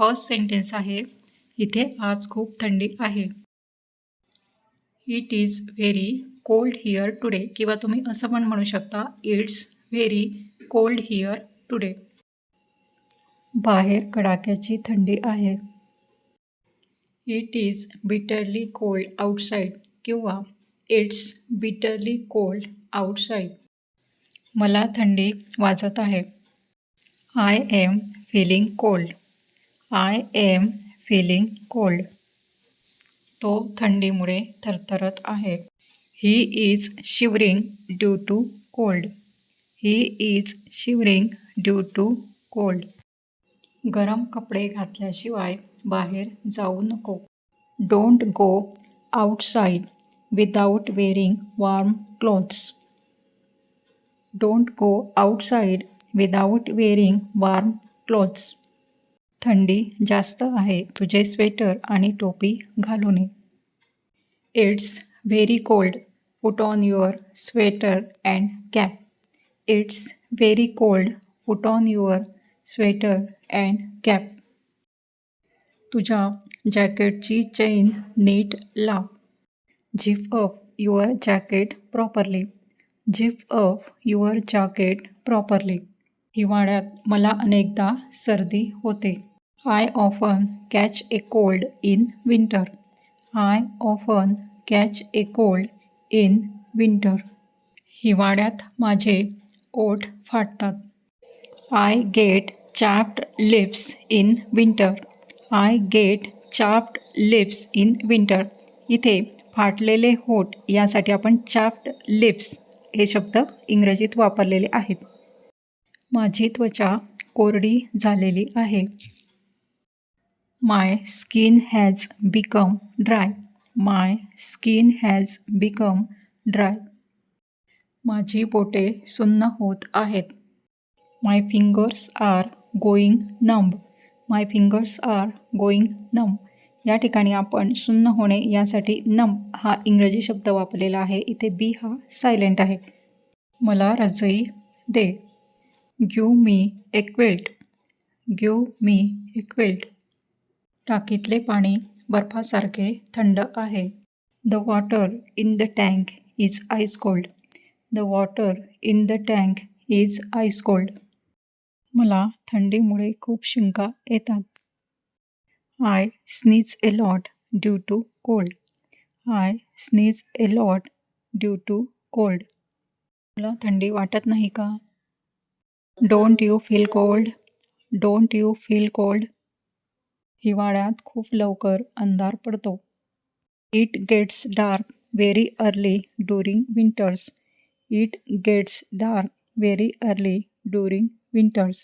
First sentence आहे. इथे आज खूप थंडी आहे. It is very cold here today किंवा तुम्ही असं पण म्हणू शकता it's very cold here today बाहेर कडाक्याची थंडी आहे. It is bitterly cold outside किंवा इट्स बिटरली कोल्ड आउटसाईड मला थंडी वाजत आहे. I am feeling cold I am feeling cold तो थंडीमुळे थरथरत आहे. He is shivering due to cold he is shivering due to cold गरम कपडे घातल्याशिवाय बाहेर जाऊ नको. Don't go outside without wearing warm clothes don't go outside without wearing warm clothes थंडी जास्त आहे तुझे स्वेटर आणि टोपी घालू नये it's very cold put on your sweater and cap it's very cold put on your sweater and cap तुझ्या जॅकेटची चेन नीट लाव. Zip up your jacket properly zip up your jacket properly हिवाळ्यात मला अनेकदा सर्दी होते. I often catch a cold in winter I often catch a cold in winter हिवाळ्यात माझे ओठ फाटतात. I get chapped lips in winter I get chapped lips in winter इथे फाटलेले होठ यासाठी आपण चाप्ड लिप्स हे शब्द इंग्रजीत वापरलेले आहेत. माझी त्वचा कोरडी झालेली आहे. My skin has become dry my skin has become dry माझी बोटे सुन्न होत आहेत. My fingers are going numb my fingers are going numb या ठिकाणी आपण सुन्न होणे यासाठी नम हा इंग्रजी शब्द वापरलेला आहे. इथे बी हा सायलेंट आहे. मला रजई दे. ग्यू मी एक्वेल्ट ग्यू मी एक्वेल्ट टाकीतले पाणी बर्फासारखे थंड आहे. The water in the tank is ice cold the water in the tank is ice cold मला थंडीमुळे खूप शिंका येतात. I sneeze a lot due to cold I sneeze a lot due to cold तुला थंडी वाटत नाही का? Don't you feel cold don't you feel cold हिवाळ्यात खूप लवकर अंधार पडतो. It gets dark very early during winters it gets dark very early during winters